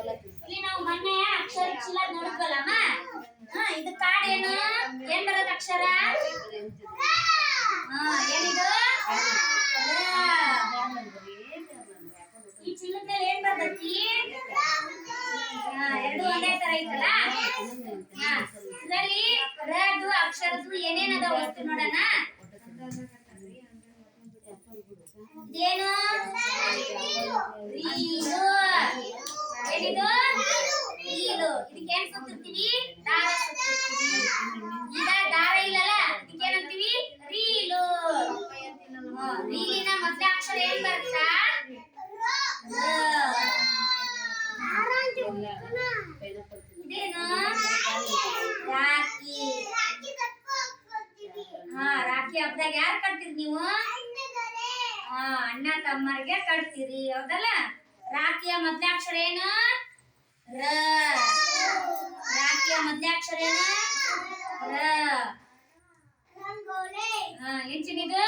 ಇಲ್ಲಿ ನಾವು ಮೊನ್ನೆ ಅಕ್ಷರ ಚೀಲ ನೋಡಿದ್ವಲ್ಲಮ್ಮ? ಹಾ, ಇದು ಕಾರ್ಡ್ ಏನು? ಏನ್ ಬರೋದು ಅಕ್ಷರ? ಹಾ, ಏನಿದು. ಈ ಚೀಲದ ಮೇಲೆ ಏನ್ ಬರ್ತೈತಿ? ಎರಡು ಒಂದೇ ತರ ಐತಲ್ಲ? ಹಾ, ಇದ್ರಲ್ಲಿ ರದು ಅಕ್ಷರದ್ದು ಏನೇನದ ವಸ್ತು ನೋಡೋಣ ಇದೇನು ರೀಲು ಏನಿದು ಮೊದಲ ಇದೇನು ರಾಖಿ ಹಾ ರಾಖಿ ಯಾರು ಕಟ್ತೀರಿ ನೀವು? ಹಾ, ಅಣ್ಣ ತಮ್ಮರಿಗೆ ಕಟ್ತೀರಿ, ಹೌದಲ್ಲ? ರಾಖಿಯ ಮದ್ಲಾಕ್ಷರ ಏನು ರ ಮೊದಲಾಕ್ಷರ ರಂಗೋಲಿ. ಹಾ ಎಂಚಿನಿದು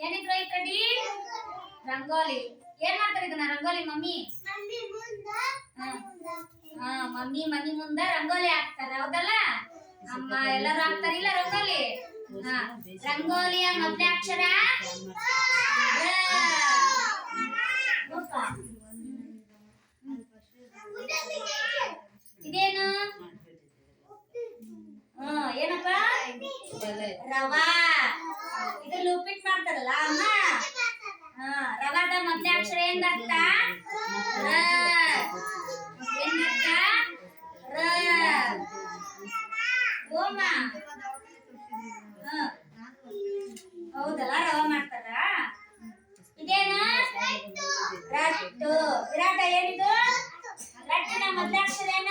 ಏನಿದ್ರು ಕಡಿ ರಂಗೋಲಿ. ಏನ್ ಮಾಡ್ತಾರೆ ಇದನ್ನ ರಂಗೋಲಿ ಮಮ್ಮಿ? ಹಾ. ಹಾ ಮಮ್ಮಿ ಮನಿ ಮುಂದ ರಂಗೋಲಿ ಹಾಕ್ತಾರೆ ಹೌದಲ್ಲ? ಅಮ್ಮ ಎಲ್ಲರೂ ಹಾಕ್ತಾರಿಲ್ಲ ರಂಗೋಲಿ? ಹಾ ರಂಗೋಲಿಯ ಮೊದಲೇ ಅಕ್ಷರ ರ. ನೋಡ್ಕ. ಇದೇನು ಹಾ ಏನಪ್ಪ? ರವಾ. ಇದ್ರಲ್ಲಿ ಉಪ್ಪಿಟ್ಟು ಮಾಡ್ತಾರಲ್ಲ ಅಮ್ಮ? ಹಾ ರವಾದ ಮೊದಲೇ ಅಕ್ಷರ ಏನ್ ಬರ್ತ? ರ. ಏನ್ ಬರ್ತ? ರ. ಓಮ ಹೌದಲ್ಲ ರವಾ ಮಾಡ್ತಾರ? ಇದೇನು? ರಟ್ಟು. ವಿರಾಟ ಏನಿದು? ರಟ್ಟಿನ ಮೊದಲ ಅಕ್ಷರ ಏನ?